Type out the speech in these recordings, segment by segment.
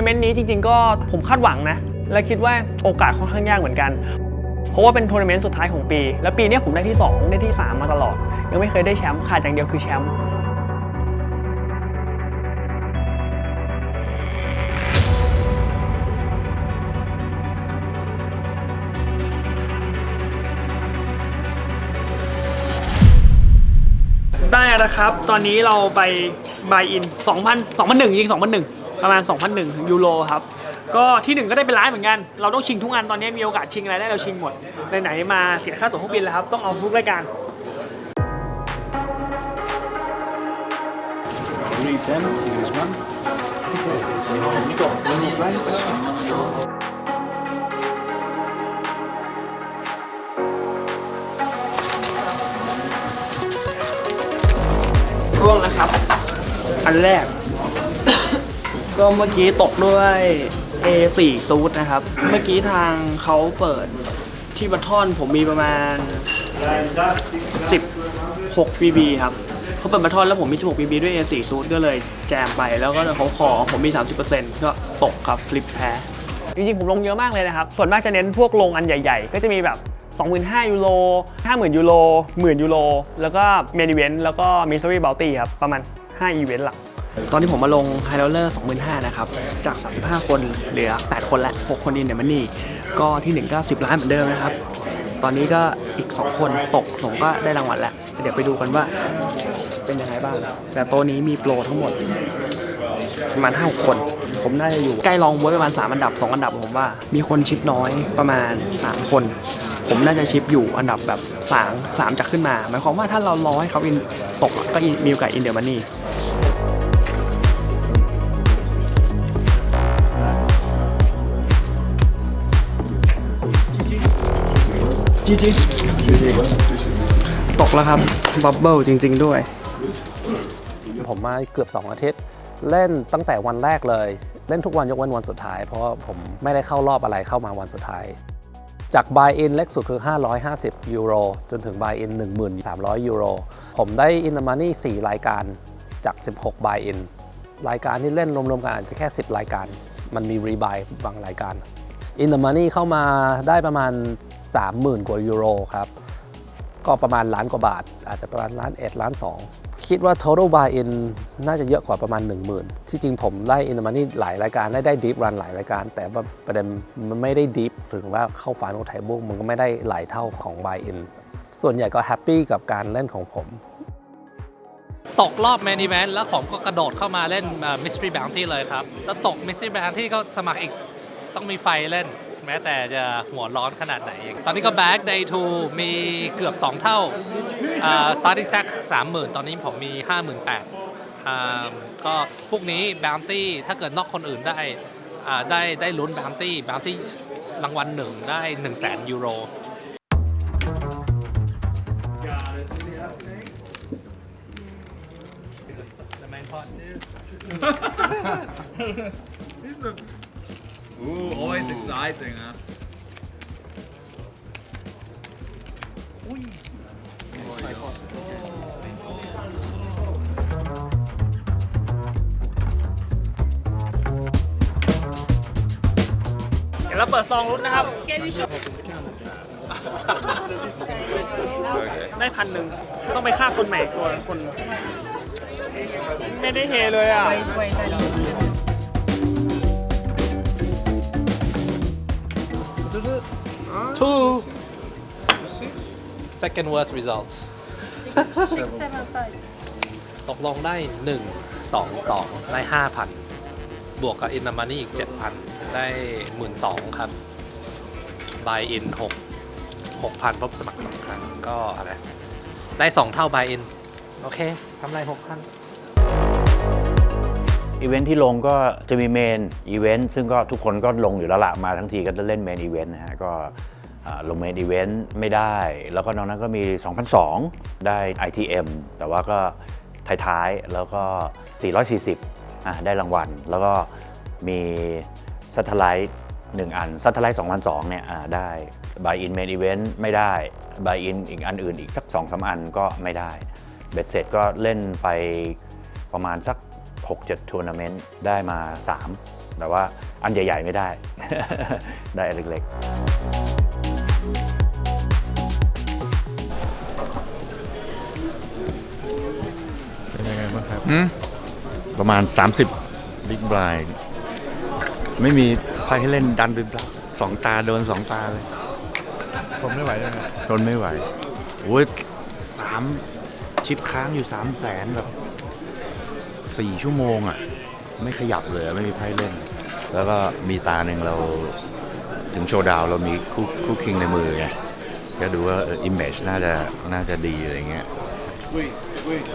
ทัวร์นาเมนต์นี้จริง ๆ ก็ผมคาดหวังนะ และคิดว่าโอกาสค่อนข้างยากเหมือนกัน เพราะว่าเป็นทัวร์นาเมนต์สุดท้ายของปี แล้วปีนี้ผมได้ที่ 2 ได้ที่ 3 มาตลอด ยังไม่เคยได้แชมป์ขาดอย่างเดียวคือแชมป์ได้แล้วนะครับ ตอนนี้เราไปบายอิน 2,000 2,001ยิง2,001 ประมาณ 2,001ยูโรครับ ก็ที่หนึ่งก็ได้เป็นล้านเหมือนกัน เราต้องชิงทุกงานตอนนี้มีโอกาสชิงอะไรได้เราชิงหมด ไหนๆมาเสียค่าตั๋วเครื่องบินแล้วครับ ต้องเอาทุกรายการ Three ten is one. Nico, one more price. ร่วงนะครับ อันแรก ก็เมื่อกี้ตกด้วย A4 ซูทนะครับ เมื่อกี้ทางเขาเปิดที่บัตทอนผมมีประมาณ 16 BB ครับเขาเปิดบัตทอนแล้วผมมี 16 BB ด้วย A4 ซูทก็เลยแจมไปแล้วก็เขาขอผมมี 30%ก็ตกครับฟลิปแพ้จริงๆ ผมลงเยอะมากเลยนะครับ ส่วนมากจะเน้นพวกลงอันใหญ่ๆ ก็จะมีแบบ 25,000 ยูโร 50,000 ยูโร 10,000 ยูโร แล้วก็เมนิเวนแล้วก็มิสซิ r ี b บ u ตี้ครับ ประมาณ 5 อีเวนต์หลัก ตอนที่ผมมาลงไฮโรเลอร์25,000นะครับ จาก 35 คนเหลือ 8 คนและ 6 คนอินเดมันนี่ ก็ที่ 1 ก็ 10 ล้านเหมือนเดิมนะครับ ตอนนี้ก็อีก 2 คนตกผมก็ได้รางวัลแล้ว เดี๋ยวไปดูกันว่าเป็นยังไงบ้าง แต่ตัวนี้มีโปรทั้งหมด ประมาณ 5 คน ผมน่าจะอยู่ ใกล้รองบวยประมาณ 3 อันดับ 2 อันดับผมว่า มีคนชิปน้อยประมาณ 3 คน ผมน่าจะชิปอยู่อันดับแบบ3 3จะขึ้นมา หมายความว่าถ้าเรารอให้เขาอินตกก็มีโอกาสอินเดอร์มันนี่ ตกแล้วครับบับเบิลจริง ๆ ด้วย ผมมาเกือบ 2 อาทิตย์ เล่นตั้งแต่วันแรกเลย เล่นทุกวันยกเว้นวันสุดท้าย เพราะว่าผมไม่ได้เข้ารอบอะไรเข้ามาวันสุดท้าย จาก buy in เล็กสุดคือ 550 ยูโร จนถึง buy in 1300 ยูโร ผมได้ in the money 4รายการจาก 16 buy in รายการที่เล่นรวมๆกันอาจจะแค่ 10 รายการ มันมี rebuy บางรายการ in the money เข้ามาได้ประมาณ 30,000 กว่ายูโรครับ ก็ประมาณล้านกว่าบาท อาจจะประมาณล้านเอ็ดล้านสองคิดว่า total buy in น่าจะเยอะกว่าประมาณ 10,000 ที่จริงผมได้ in the money หลายรายการได้ได้ deep run หลายรายการ แต่ว่าประเด็นมันไม่ได้ deep ถึงว่าเข้า final table มันก็ไม่ได้หลายเท่าของ buy in ส่วนใหญ่ก็แฮปปี้กับการเล่นของผมตกรอบ Main Event แล้วผมก็กระโดดเข้ามาเล่นเอ่อ Mystery Bounty เลยครับ แล้วตก Mystery Bounty ก็สมัครอีก ต้องมีไฟเล่น แม้แต่จะหัวร้อนขนาดไหน ตอนนี้ก็ Back Day 2มีเกือบ 2 เท่าอ่า Starting Stack 30,000 ตอนนี้ผมมี 58,000อ่าก็พวกนี้ Bounty ถ้าเกิดนอกคนอื่นได้ได้ได้ลุ้น Bounty Bounty รางวัลหนึ่งได้ 1 0 0 0 0แสนยูโร Ooh, always exciting, huh? เดี๋ยวเราเปิดซองรุ้นนะครับได้พันหนึ่งต้องไปฆ่าคนใหม่ตัวคน ไม่ได้เฮเลยอะ two second worst result Six, seven, five. ตกลงได้ 1 2 2 ได้ 5,000 บวกกับอินนามานี่อีก 7,000 ได้ 12,000 ครับ buy in 6 6,000เพราะสมัครสองครั้งก็อะไร ได้ 2 เท่า buy in โอเคทำไร 6,000อีเวนท์ที่ลงก็จะมีเมนอีเวนต์ซึ่งก็ทุกคนก็ลงอยู่แล้วละมาทั้งทีก็จะเล่นเมนอีเวนต์นะฮะก็อ่า ลงเมนอีเวนต์ไม่ได้ แล้วก็นอกนั้นก็มี 2002 ได้ ITM แต่ว่าก็ท้ายๆ แล้วก็ 440อะได้รางวัล แล้วก็มี Satellite 1อัน Satellite 2002 เนี่ยได้ Buy in Main Event ไม่ได้ Buy in อีกอันอื่นอีกสัก 2-3อันก็ไม่ได้ เบ็ดเสร็จก็เล่นไปประมาณสัก 6-7ทัวร์นาเมนต์ได้มา 3 แต่ว่าอันใหญ่ ๆ ไม่ได้ ได้อันเล็กเครับๆประมาณ 30บิ๊กบลายไม่มีไพ่ให้เล่นดันไปบลับสองตาโดนสองตาเลยผมไม่ไหวเลยครับทนไม่ไหวโอ้ยสามชิปค้างอยู่สามแสนแบบสี่ชั่วโมงอะ ไม่ขยับเลยอะไม่มีไพ่เล่น แล้วก็มีตาหนึ่งเราถึงโชว์ดาวน์เรามีคู่คู่คิงในมือไงก็ดูว่าอิมเมจน่าจะน่าจะดีอะไรเงี้ย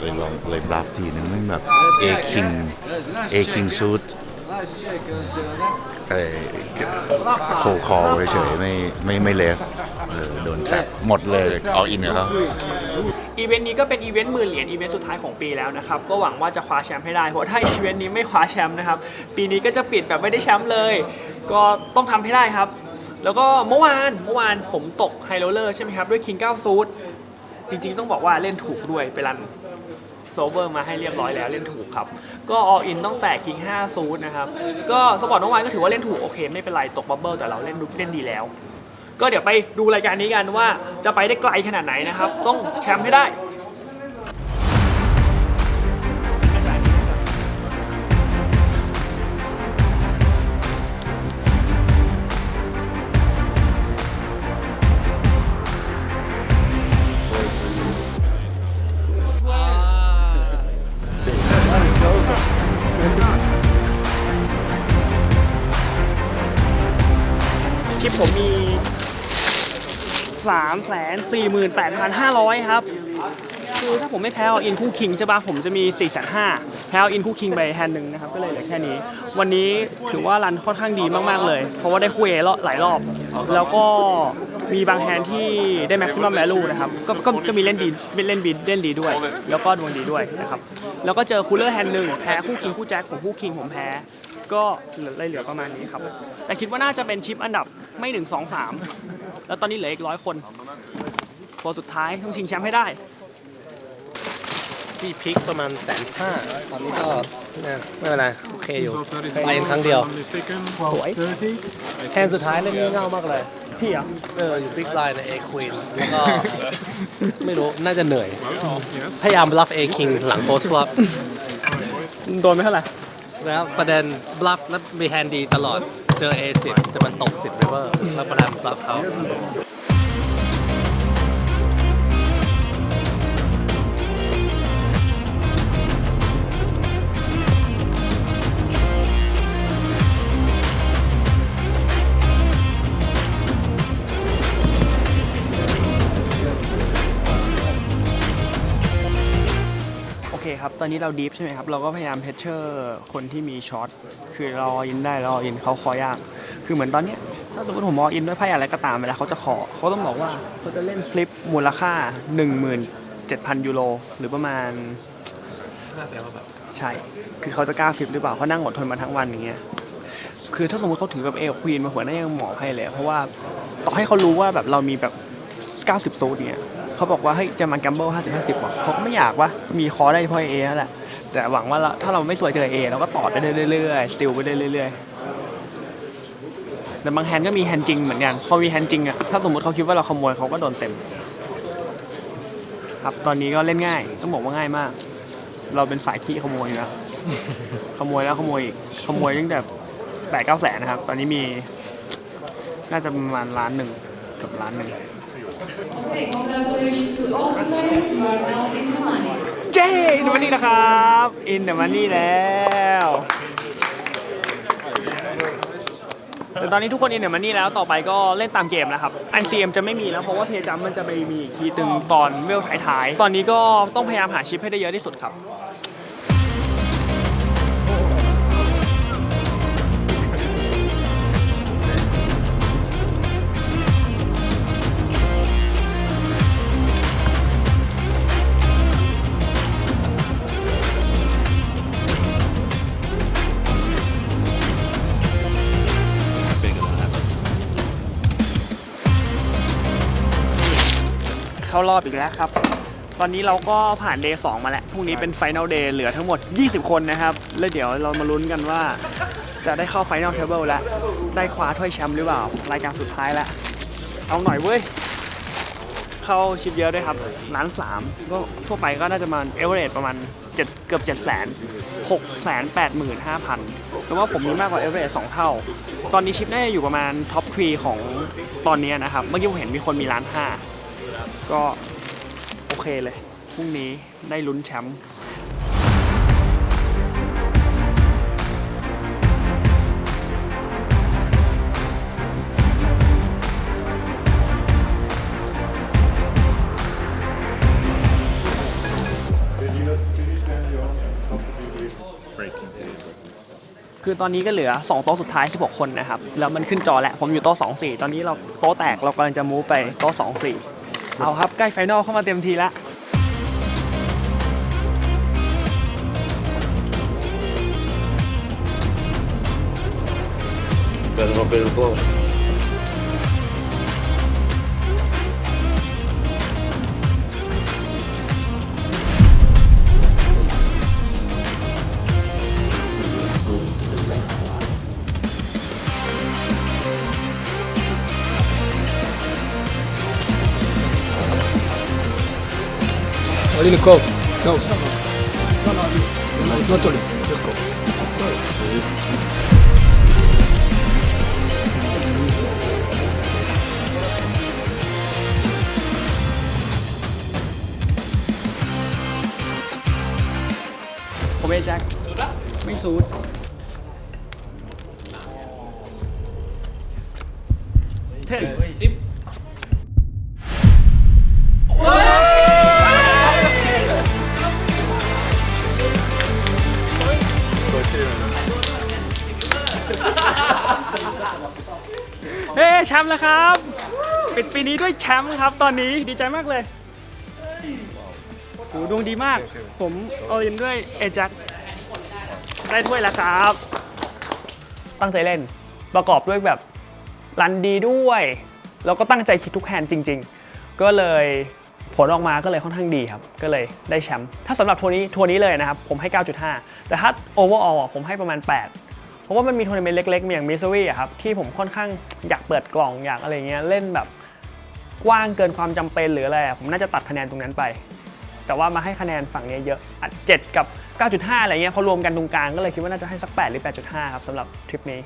เลยลองเลยบลัฟทีนึงไม่แบบเอคิงเอคิงซูดโคคอเฉยๆไม่ไม่ไม่เลสเออโดนแทรหมดเลยออกอินกับเขาอีเวนต์นี้ก็เป็นอีเวนต์หมื่นเหรียญอีเวนต์สุดท้ายของปีแล้วนะครับ ก็หวังว่าจะคว้าแชมป์ให้ได้ เพราะถ้าอีเวนต์นี้ไม่คว้าแชมป์นะครับ ปีนี้ก็จะปิดแบบไม่ได้แชมป์เลย ก็ต้องทำให้ได้ครับ แล้วก็เมื่อวานเมื่อวานผมตกไฮโรเลอร์ใช่ไหมครับ ด้วยคิง9ซูท จริงๆต้องบอกว่าเล่นถูกด้วยไปรันโซเวอร์มาให้เรียบร้อยแล้วเล่นถูกครับ ก็อออินต้องแตะคิง5ซูทนะครับ ก็สปอร์ตน้องวานก็ถือว่าเล่นถูกโอเค ไม่เป็นไรตกบับเบิลแต่เราเล่นเล่นดีแล้ว ก็เดี๋ยวไปดูรายการนี้กันว่าจะไปได้ไกลขนาดไหนนะครับ ต้องแชมป์ให้ได้ 3 4 8 5 0 0 ครับ คือถ้าผมไม่แพ้อินคู่คิงใช่ปะผมจะมี 4 5 0 0 0แพ้อาอินคู่คิงไปแฮนด์หนึ่งนะครับ ก็เลยเหลือแค่นี้ วันนี้ถือว่ารันค่อนข้างดีมาก ๆ เลย เพราะว่าได้คุยหลายรอบ แล้วก็มีบางแฮนด์ที่ได้ maximum value นะครับก็ก็ก็มีเล่นดีเล่นบีเล่นดีด้วย แล้วก็ดวงดีด้วยนะครับ แล้วก็เจอคูลเลอร์แฮนด์หนึ่งแพ้คู่คิงคู่แจ็คผมคู่คิงผมแพ้ก็เหลือเลยเหลือประมาณนี้ครับ แต่คิดว่าน่าจะเป็นชิปอันดับไม่หนึ่งสองสาม แล้วตอนนี้เหลืออีกร้อยคนตัวสุดท้ายต้องชิงแชมป์ให้ได้ที่พลิกประมาณแสนห้าตอนนี้ก็เนี่ยไม่เป็นไรโอเคอยู่ไปเองครั้งเดียวสวยแทนสุดท้ายเล่นงี่เง่ามากเลยพี่เหรอเอออยู่บิ๊กไลน์ในเอควีนแล้วก็ไม่รู้น่าจะเหนื่อย พยายามบลัฟเอคิงหลังโพสต์บลัฟโดนไม่เท่าไหร่แล้วประเด็นบลัฟแล้วมีแฮนด์ดีตลอด เจอ A10 แต่มันตก10 river แล้วประเด็นบลัฟเขา ตอนนี้เราดีฟใช่ไหมครับ เราก็พยายามเพชเชอร์คนที่มีช็อต คือรออินได้รออินเขาคอยาก คือเหมือนตอนเนี้ยถ้าสมมติผมออินด้วยไพ่อะไรก็ตามเวลาเขาจะขอ เขาต้องบอกว่าเขาจะเล่นฟลิปมูลค่า 17,000 ยูโรหรือประมาณใช่ คือเขาจะกล้าฟลิปหรือเปล่าเขานั่งอดทนมาทั้งวันอย่างเงี้ย คือถ้าสมมติเขาถือแบบเอลควีนมาหัวหน้ายังหมอให้เลย เพราะว่าต่อให้เขารู้ว่าแบบเรามีแบบ90โซนเนี่ย เขาบอกว่าเฮ้ยจะมาแกมเบิล50 50บบอกเขาก็ไม่อยากว่ามีคอได้เฉพาะเอนั่นแหละแต่หวังว่าเราถ้าเราไม่สวยเจอเอเราก็ต่อได้เรื่อยๆสติลไปเรื่อยๆแต่บางแฮนด์ก็มีแฮนด์จริงเหมือนกันพอมีแฮนด์จริงอะถ้าสมมติเขาคิดว่าเราขโมยเขาก็โดนเต็ม ครับตอนนี้ก็เล่นง่ายต้องบอกว่าง่ายมาก เราเป็นสายขี้ขโมยอยู่แล้วขโมยแล้วขโมยอีกขโมยตั้งแต่แปดเก้าแสนนะครับ ตอนนี้มี น่าจะประมาณล้านหนึ่งกับล้านหนึ่ง Okay, congratulations to all the players. You are now in the money. เจ๊อินเดมันนี่นะครับ อินเดมันนี่แล้วแต่ตอนนี้ทุกคนอินเดมันนี่แล้วต่อไปก็เล่นตามเกมนะครับ ICM จะไม่มีแล้วเพราะว่าเพจัมมันจะไปมีอีกทีตึงตอนเวลท้ายๆ ตอนนี้ก็ต้องพยายามหาชิปให้ได้เยอะที่สุดครับ อบอีกแล้วครับ ตอนนี้เราก็ผ่านเดย์สมาแล้ว พรุ่งนี้เป็นไฟ n น l เดย์เหลือทั้งหมด 20 คนนะครับ แล้วเดี๋ยวเรามาลุ้นกันว่า จะได้เข้าไฟน a ลเทเบิลแล้ว ได้คว้าถ้วยแชมป์หรือเปล่า รายการสุดท้ายแล้ว เอาหน่อยเว้ย เข้าชิปเยอะด้วยครับล้านสามก็ทั่วไปก็น่าจะมาเอเวอเรสประมาณ7เกือบ7 0 0 0 0 6 8 5 0 0 0แต่ว่าผมมีมากกว่าเอเวอเรส2เท่า ตอนนี้ชิปน่าจะอยู่ประมาณท็อปทรีของตอนนี้นะครับ เมื่อกี้ผมเห็นมีคนมีล้านห้า ก็โอเคเลย พรุ่งนี้ได้ลุ้นแชมป์คือตอนนี้ก็เหลือ 2 โต๊ะสุดท้าย 16 คนนะครับ แล้วมันขึ้นจอแล้ว ผมอยู่โต๊ะ 2 4 ตอนนี้เราโต๊ะแตกเรากำลังจะมูฟไปโต๊ะ 2 4 เอาครับ ใกล้ไฟนอลเข้ามาเต็มทีแล้วเป็นมาเป็นก็ แล้วผมเอแจ็คไม่ซูดเท่ แชมป์แล้วครับ ปิดปีนี้ด้วยแชมป์ครับ ตอนนี้ดีใจมากเลยโหดวงดีมาก ผมเอาอินด้วยเอจักได้ถ้วยแล้วครับ ตั้งใจเล่นประกอบด้วยแบบรันดีด้วย แล้วก็ตั้งใจคิดทุกแฮนด์จริง ๆ ก็เลยผลออกมาก็เลยค่อนข้างดีครับ ก็เลยได้แชมป์ถ้าสำหรับทัวร์นี้ทัวร์นี้เลยนะครับ ผมให้ 9.5 แต่ถ้าโอเวอร์ออลผมให้ประมาณ 8 ราะว่ามันมีทัวร์นาเมนต์เล็กๆอย่างมิสซูรีอะครับที่ผมค่อนข้างอยากเปิดกล่องอยากอะไรเงี้ยเล่นแบบกว้างเกินความจำเป็นหรืออะไรผมน่าจะตัดคะแนนตรงนั้นไป แต่ว่ามาให้คะแนนฝั่งนี้เยอะเจ็ดกับ 9.5 อะไรเงี้ยพอรวมกันตรงกลางก็เลยคิดว่าน่าจะให้สัก 8 หรือ 8.5 ครับสำหรับทริปนี้